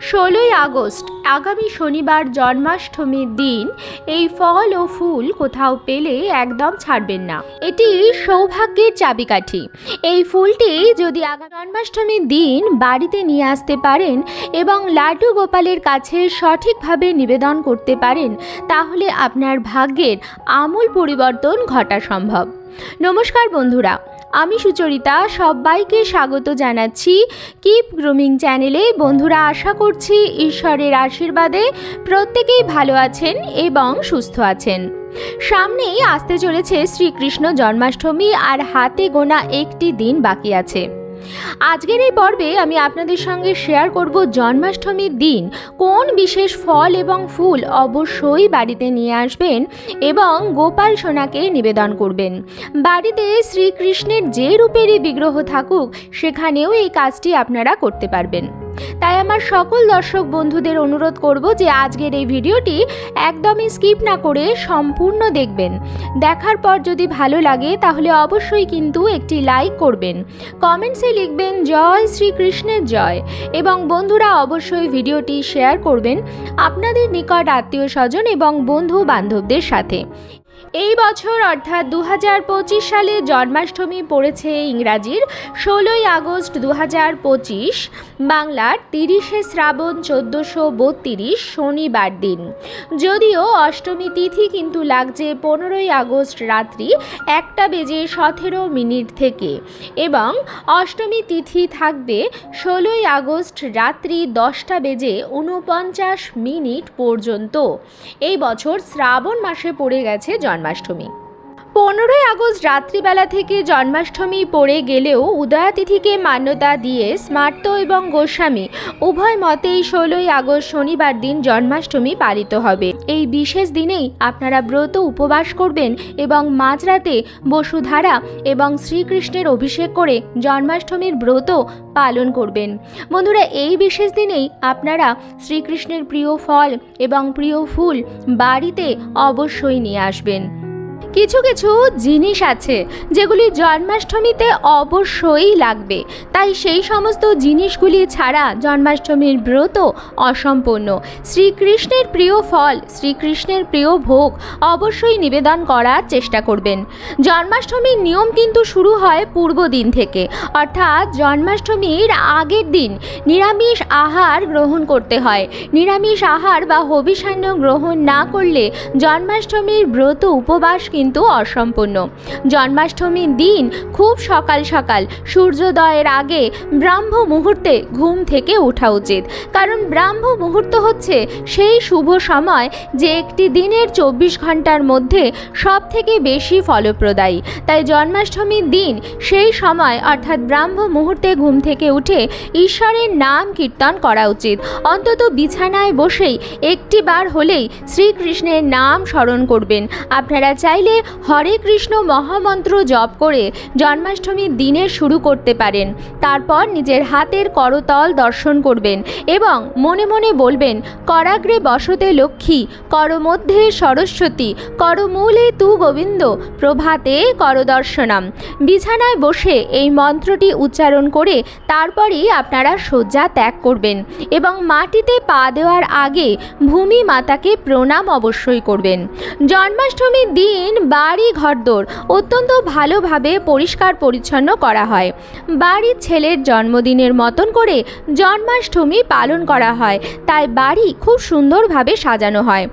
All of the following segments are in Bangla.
ষোলোই আগস্ট, আগামী শনিবার জন্মাষ্টমীর দিন এই ফল ও ফুল কোথাও পেলে একদম ছাড়বেন না। এটি সৌভাগ্যের চাবিকাঠি। এই ফুলটি যদি জন্মাষ্টমীর দিন বাড়িতে নিয়ে আসতে পারেন এবং লাড্ডু গোপালের কাছে সঠিকভাবে নিবেদন করতে পারেন, তাহলে আপনার ভাগ্যের আমূল পরিবর্তন ঘটা সম্ভব। নমস্কার বন্ধুরা আমি সুচরিতা, সবাইকে স্বাগত জানাচ্ছি কিপ গ্রুমিং চ্যানেলে বন্ধুরা, আশা করছি ঈশ্বরের আশীর্বাদে প্রত্যেকেই ভালো আছেন এবং সুস্থ আছেন। সামনেই আসতে চলেছে শ্রীকৃষ্ণ জন্মাষ্টমী আর হাতে গোনা একটি দিন বাকি আছে। আজকের এই পর্বে আমি আপনাদের সঙ্গে শেয়ার করব জন্মাষ্টমীর দিন কোন বিশেষ ফল এবং ফুল অবশ্যই বাড়িতে নিয়ে আসবেন এবং গোপাল সোনাকে নিবেদন করবেন। বাড়িতে শ্রীকৃষ্ণের যে রূপেরই বিগ্রহ থাকুক, সেখানেও এই কাজটি আপনারা করতে পারবেন। তাই আমার সকল দর্শক বন্ধুদের অনুরোধ করব যে আজকের এই ভিডিওটি একদমই স্কিপ না করে সম্পূর্ণ দেখবেন। দেখার পর যদি ভালো লাগে তাহলে অবশ্যই কিন্তু একটি লাইক করবেন। কমেন্টসে লিখবেন, জয় শ্রীকৃষ্ণের জয় এবং বন্ধুরা অবশ্যই ভিডিওটি শেয়ার করবেন আপনাদের নিকট আত্মীয় স্বজন এবং বন্ধু বান্ধবদের সাথে। এই বছর অর্থাৎ দু হাজার পঁচিশ সালে জন্মাষ্টমী পড়েছে ইংরাজির, ষোলোই আগস্ট দু হাজার পঁচিশ। বাংলার তিরিশে শ্রাবণ চোদ্দোশো বত্রিশ শনিবার দিন। যদিও অষ্টমী তিথি কিন্তু লাগছে পনেরোই আগস্ট রাত্রি একটা বেজে সতেরো মিনিট থেকে এবং অষ্টমী তিথি থাকবে ষোলোই আগস্ট রাত্রি দশটা বেজে উনপঞ্চাশ মিনিট পর্যন্ত। এই বছর শ্রাবণ মাসে পড়ে গেছে জন্মাষ্টমী। পনেরোই আগস্ট রাত্রিবেলা থেকে জন্মাষ্টমী পড়ে গেলেও উদয়াতিথিকে মান্যতা দিয়ে স্মার্ত এবং গোস্বামী, উভয় মতেই ষোলোই আগস্ট শনিবার দিন জন্মাষ্টমী পালিত হবে। এই বিশেষ দিনেই আপনারা ব্রত উপবাস করবেন এবং মাঝরাতে বসুধারা এবং শ্রীকৃষ্ণের অভিষেক করে জন্মাষ্টমীর ব্রত পালন করবেন। বন্ধুরা, এই বিশেষ দিনেই আপনারা শ্রীকৃষ্ণের প্রিয় ফল এবং প্রিয় ফুল বাড়িতে অবশ্যই নিয়ে আসবেন। কিছু কিছু জিনিস আছে যেগুলি জন্মাষ্টমীতে অবশ্যই লাগবে। তাই সেই সমস্ত জিনিসগুলি ছাড়া জন্মাষ্টমীর ব্রত অসম্পূর্ণ। শ্রীকৃষ্ণের প্রিয় ফল, শ্রীকৃষ্ণের প্রিয় ভোগ অবশ্যই নিবেদন করার চেষ্টা করবেন। জন্মাষ্টমীর নিয়ম কিন্তু শুরু হয় পূর্ব দিন থেকে। অর্থাৎ জন্মাষ্টমীর আগের দিন নিরামিষ আহার গ্রহণ করতে হয়। নিরামিষ আহার বা হবিষান্ন গ্রহণ না করলে জন্মাষ্টমীর ব্রত উপবাস কিন্তু অসম্পূর্ণ। জন্মাষ্টমীর দিন খুব সকাল সকাল, সূর্যোদয়ের আগে ব্রাহ্ম মুহূর্তে ঘুম থেকে ওঠা উচিত। কারণ ব্রাহ্ম মুহূর্ত হচ্ছে সেই শুভ সময় যে একটি দিনের চব্বিশ ঘণ্টার মধ্যে সব থেকে বেশি ফলপ্রদায়ী। তাই জন্মাষ্টমীর দিন সেই সময় অর্থাৎ ব্রাহ্ম মুহূর্তে ঘুম থেকে উঠে ঈশ্বরের নাম কীর্তন করা উচিত। অন্তত বিছানায় বসেই একটি বার হলেই শ্রীকৃষ্ণের নাম স্মরণ করবেন। আপনারা চাইলে হরে কৃষ্ণ মহামন্ত্র জপ করে জন্মাষ্টমীর দিনের শুরু করতে পারেন। তারপর নিজের হাতের করতল দর্শন করবেন এবং মনে মনে বলবেন, করাগ্রে বসতে লক্ষ্মী করমধ্যে সরস্বতী করমূলে তু গোবিন্দ, প্রভাতে করদর্শনম বিছানায় বসে এই মন্ত্রটি উচ্চারণ করে তারপরেই আপনারা শয্যা ত্যাগ করবেন এবং মাটিতে পা দেওয়ার আগে ভূমি মাতাকে প্রণাম অবশ্যই করবেন। জন্মাষ্টমীর দিন বাড়ি ঘরদোর অত্যন্ত ভালোভাবে পরিষ্কার পরিচ্ছন্ন করা হয়। বাড়ির ছেলের জন্মদিনের মতন করে জন্মাষ্টমী পালন করা হয়, তাই বাড়ি খুব সুন্দরভাবে সাজানো হয়।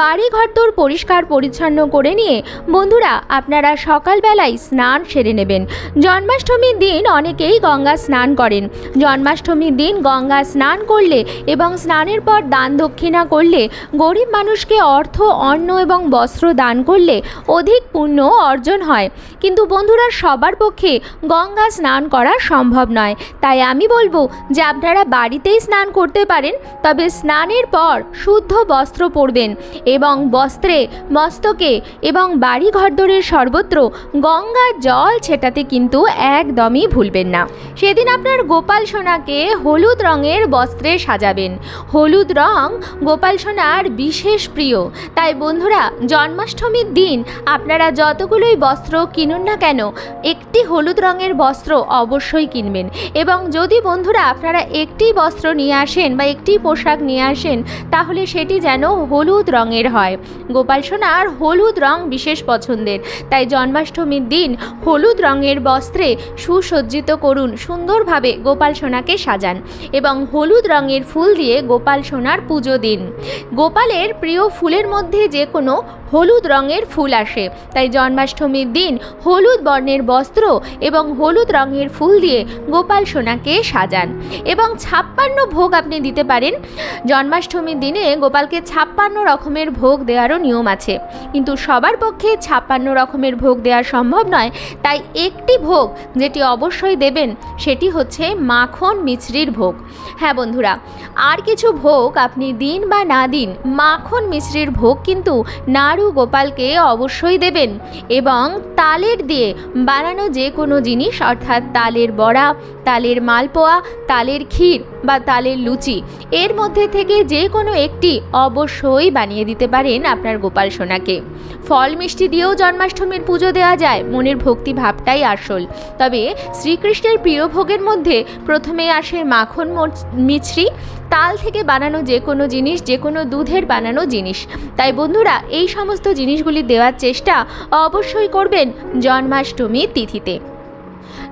বাড়ি ঘরদোর পরিষ্কার পরিচ্ছন্ন করে নিয়ে বন্ধুরা, আপনারা সকালবেলায় স্নান সেরে নেবেন। জন্মাষ্টমীর দিন অনেকেই গঙ্গা স্নান করেন। জন্মাষ্টমীর দিন গঙ্গা স্নান করলে এবং স্নানের পর দান দক্ষিণা করলে গরিব মানুষকে অর্থ, অন্ন এবং বস্ত্র দান করলে অধিক পুণ্য অর্জন হয়। কিন্তু বন্ধুরা, সবার পক্ষে গঙ্গা স্নান করা সম্ভব নয়। তাই আমি বলব যে আপনারা বাড়িতেই স্নান করতে পারেন, তবে স্নানের পর শুদ্ধ বস্ত্র পরবেন এবং বস্ত্রে মস্তকে এবং বাড়ি ঘরদোরের সর্বত্র গঙ্গার জল ছেটাতে কিন্তু একদমই ভুলবেন না। সেদিন আপনার গোপাল সোনাকে হলুদ রঙের বস্ত্রে সাজাবেন। হলুদ রং গোপাল সোনার বিশেষ প্রিয়। তাই বন্ধুরা, জন্মাষ্টমীর দিন আপনারা যতগুলোই বস্ত্র কিনুন না কেন, একটি হলুদ রঙের বস্ত্র অবশ্যই কিনবেন। এবং যদি বন্ধুরা আপনারা একটি বস্ত্র নিয়ে আসেন বা একটি পোশাক নিয়ে আসেন, তাহলে সেটি যেন হলুদ রঙের হয়। গোপাল সোনার হলুদ রং বিশেষ পছন্দের। তাই জন্মাষ্টমীর দিন হলুদ রঙের বস্ত্রে সুসজ্জিত করুন, সুন্দরভাবে গোপাল সোনাকে সাজান এবং হলুদ রঙের ফুল দিয়ে গোপাল সোনার পুজো দিন। গোপালের প্রিয় ফুলের মধ্যে যে কোনো হলুদ রঙের ফুল আসে। তাই জন্মাষ্টমীর দিন হলুদ বর্ণের বস্ত্র এবং হলুদ রঙের ফুল দিয়ে গোপাল সোনাকে সাজান। এবং ছাপ্পান্ন ভোগ আপনি দিতে পারেন। জন্মাষ্টমীর দিনে গোপালকে ছাপ্পান্ন রকমের ভোগ দেওয়ারও নিয়ম আছে। কিন্তু সবার পক্ষে ছাপ্পান্ন রকমের ভোগ দেওয়া সম্ভব নয়। তাই একটি ভোগ যেটি অবশ্যই দেবেন, সেটি হচ্ছে মাখন মিছরির ভোগ। হ্যাঁ বন্ধুরা, আর কিছু ভোগ আপনি দিন বা না দিন মাখন মিশ্রির ভোগ কিন্তু নাড়ু গোপালকে অবশ্যই দেবেন এবং তালের দিয়ে বানানো যে কোনো জিনিস অর্থাৎ তালের বড়া তালের মালপোয়া, তালের ক্ষীর বা তালের লুচি। এর মধ্যে থেকে যে কোনো একটি অবশ্যই বানিয়ে দিতে পারেন আপনার গোপাল সোনাকে। ফল মিষ্টি দিয়েও জন্মাষ্টমীর পুজো দেওয়া যায়, মনের ভক্তি ভাবটাই আসল। তবে শ্রীকৃষ্ণের প্রিয় ভোগের মধ্যে প্রথমে আসে মাখন মিছরি। তাল থেকে বানানো যে কোনো জিনিস, যে কোনো দুধের বানানো জিনিস। তাই বন্ধুরা, এই সমস্ত জিনিসগুলি দেওয়ার চেষ্টা অবশ্যই করবেন জন্মাষ্টমী তিথিতে।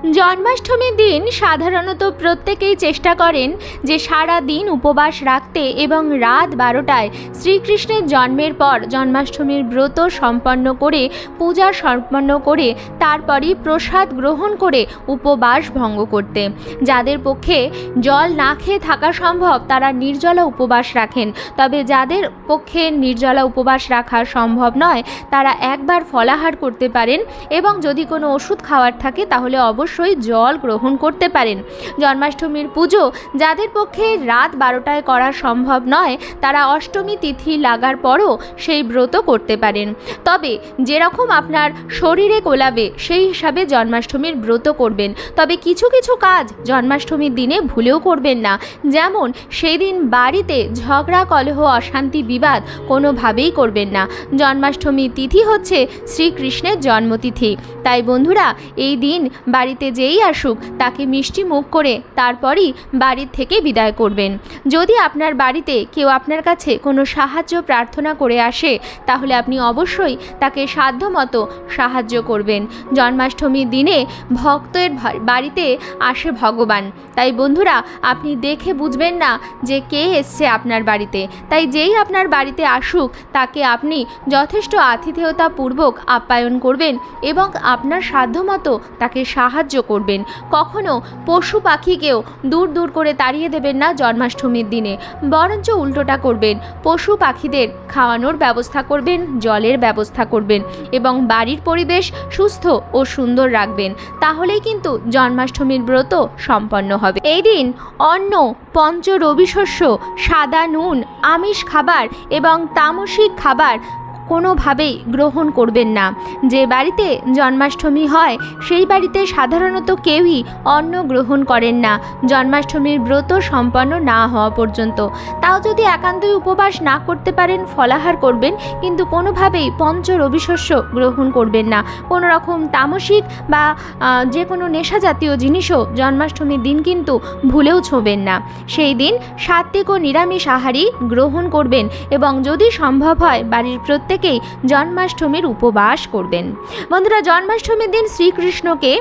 জন্মাষ্টমীর দিন সাধারণত প্রত্যেকেই চেষ্টা করেন যে সারা দিন উপবাস রাখতে এবং রাত বারোটায় শ্রীকৃষ্ণের জন্মের পর জন্মাষ্টমীর ব্রত সম্পন্ন করে, পূজা সম্পন্ন করে, তারপরই প্রসাদ গ্রহণ করে উপবাস ভঙ্গ করতে। যাদের পক্ষে জল না খেয়ে থাকা সম্ভব, তারা নির্জলা উপবাস রাখেন। তবে যাদের পক্ষে নির্জলা উপবাস রাখা সম্ভব নয়, তারা একবার ফলাহার করতে পারেন এবং যদি কোনো ওষুধ খাওয়ার থাকে, তাহলে অবশ্যই জল গ্রহণ করতে পারেন। জন্মাষ্টমীর পুজো যাদের পক্ষে রাত বারোটায় করা সম্ভব নয়, তারা অষ্টমী তিথি লাগার পরও সেই ব্রত করতে পারেন। তবে যেরকম আপনার শরীরে কোলাবে, সেই হিসাবে জন্মাষ্টমীর ব্রত করবেন। তবে কিছু কিছু কাজ জন্মাষ্টমীর দিনে ভুলেও করবেন না। যেমন সেই দিন বাড়িতে ঝগড়া, কলহ, অশান্তি, বিবাদ কোনোভাবেই করবেন না। জন্মাষ্টমী তিথি হচ্ছে শ্রীকৃষ্ণের জন্মতিথি। তাই বন্ধুরা, এই দিন বাড়িতে যেই আসুক, তাকে মিষ্টি মুখ করে তারপরই বাড়ির থেকে বিদায় করবেন। যদি আপনার বাড়িতে কেউ আপনার কাছে কোনো সাহায্য প্রার্থনা করে আসে, তাহলে আপনি অবশ্যই তাকে সাধ্যমতো সাহায্য করবেন। জন্মাষ্টমীর দিনে ভক্তের বাড়িতে আসে ভগবান। তাই বন্ধুরা, আপনি দেখে বুঝবেন না যে কে এসছে আপনার বাড়িতে। তাই যেই আপনার বাড়িতে আসুক, তাকে আপনি যথেষ্ট আতিথেয়তাপূর্বক আপ্যায়ন করবেন এবং আপনার সাধ্যমতো তাকে সাহায্য করবেন। কখনো পশু পাখিকেও দূর দূর করে তাড়িয়ে দেবেন না জন্মাষ্টমীর দিনে। বরঞ্চ উল্টোটা করবেন। পশু পাখিদের খাওয়ানোর ব্যবস্থা করবেন, জলের ব্যবস্থা করবেন এবং বাড়ির পরিবেশ সুস্থ ও সুন্দর রাখবেন। তাহলেই কিন্তু জন্মাষ্টমীর ব্রত সম্পন্ন হবে। এই দিন অন্ন, পঞ্চ রবিশস্য, সাদা নুন, আমিষ খাবার এবং তামসিক খাবার কোনোভাবেই গ্রহণ করবেন না। যে বাড়িতে জন্মাষ্টমী হয়, সেই বাড়িতে সাধারণত কেউই অন্ন গ্রহণ করেন না। জন্মাষ্টমীর ব্রত সম্পন্ন না হওয়া পর্যন্ত। তাও যদি একান্তই উপবাস না করতে পারেন, ফলাহার করবেন, কিন্তু কোনোভাবেই পঞ্চ রবিশস্য গ্রহণ করবেন না। কোনো রকম তামসিক বা যে কোনো নেশা জাতীয় জিনিসও জন্মাষ্টমীর দিন কিন্তু ভুলেও ছোবেন না। সেই দিন সাত্বিক ও নিরামিষ আহারই গ্রহণ করবেন এবং যদি সম্ভব হয়, বাড়ির প্রত্যেকেই জন্মাষ্টমীর উপবাস করবেন। বন্ধুরা, জন্মাষ্টমীর দিন শ্রীকৃষ্ণকে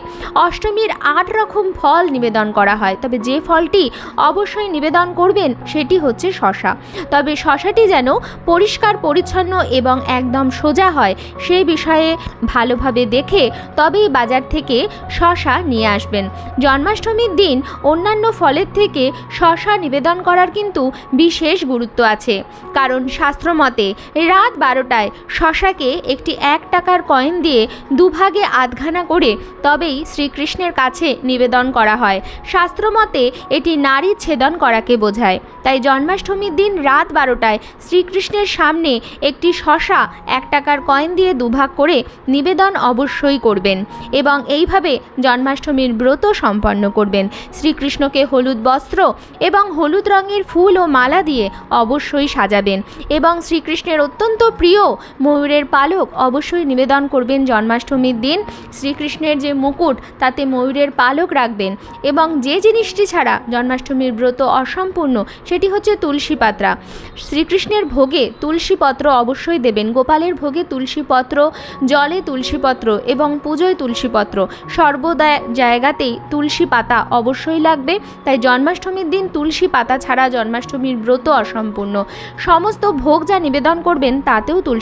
অষ্টমীর আট রকম ফল নিবেদন করা হয়। তবে যে ফলটি অবশ্যই নিবেদন করবেন, সেটি হচ্ছে শশা। তবে শশাটি যেন পরিষ্কার, পরিচ্ছন্ন এবং একদম সোজা হয় সেই বিষয়ে ভালোভাবে দেখে তবেই বাজার থেকে শশা নিয়ে আসবেন। জন্মাষ্টমীর দিন অন্যান্য ফলের থেকে শশা নিবেদন করার কিন্তু বিশেষ গুরুত্ব আছে। কারণ শাস্ত্রমতে রাত বারোটায় শশাকে একটি এক টাকার কয়েন দিয়ে দুভাগে আধখানা করে তবেই শ্রীকৃষ্ণের কাছে নিবেদন করা হয়। শাস্ত্রমতে এটি নারী ছেদন করাকে বোঝায়। তাই জন্মাষ্টমীর দিন রাত বারোটায় শ্রীকৃষ্ণের সামনে একটি শশা এক টাকার কয়েন দিয়ে দুভাগ করে নিবেদন অবশ্যই করবেন এবং এইভাবে জন্মাষ্টমীর ব্রত সম্পন্ন করবেন। শ্রীকৃষ্ণকে হলুদ বস্ত্র এবং হলুদ রঙের ফুল ও মালা দিয়ে অবশ্যই সাজাবেন এবং শ্রীকৃষ্ণের অত্যন্ত প্রিয় ময়ূরের পালক অবশ্যই নিবেদন করবেন জন্মাষ্টমীর দিন। শ্রীকৃষ্ণের যে মুকুট, তাতে ময়ূরের পালক রাখবেন। এবং যে জিনিসটি ছাড়া জন্মাষ্টমীর ব্রত অসম্পূর্ণ, সেটি হচ্ছে তুলসী পাত্রা। শ্রীকৃষ্ণের ভোগে তুলসী পত্র অবশ্যই দেবেন। গোপালের ভোগে তুলসী পত্র, জলে তুলসী পত্র এবং পুজোয় তুলসী পত্র। সর্বদা জায়গাতেই তুলসী পাতা অবশ্যই লাগবে। তাই জন্মাষ্টমীর দিন তুলসী পাতা ছাড়া জন্মাষ্টমীর ব্রত অসম্পূর্ণ। সমস্ত ভোগ যা নিবেদন করবেন, তাতেও তুলসী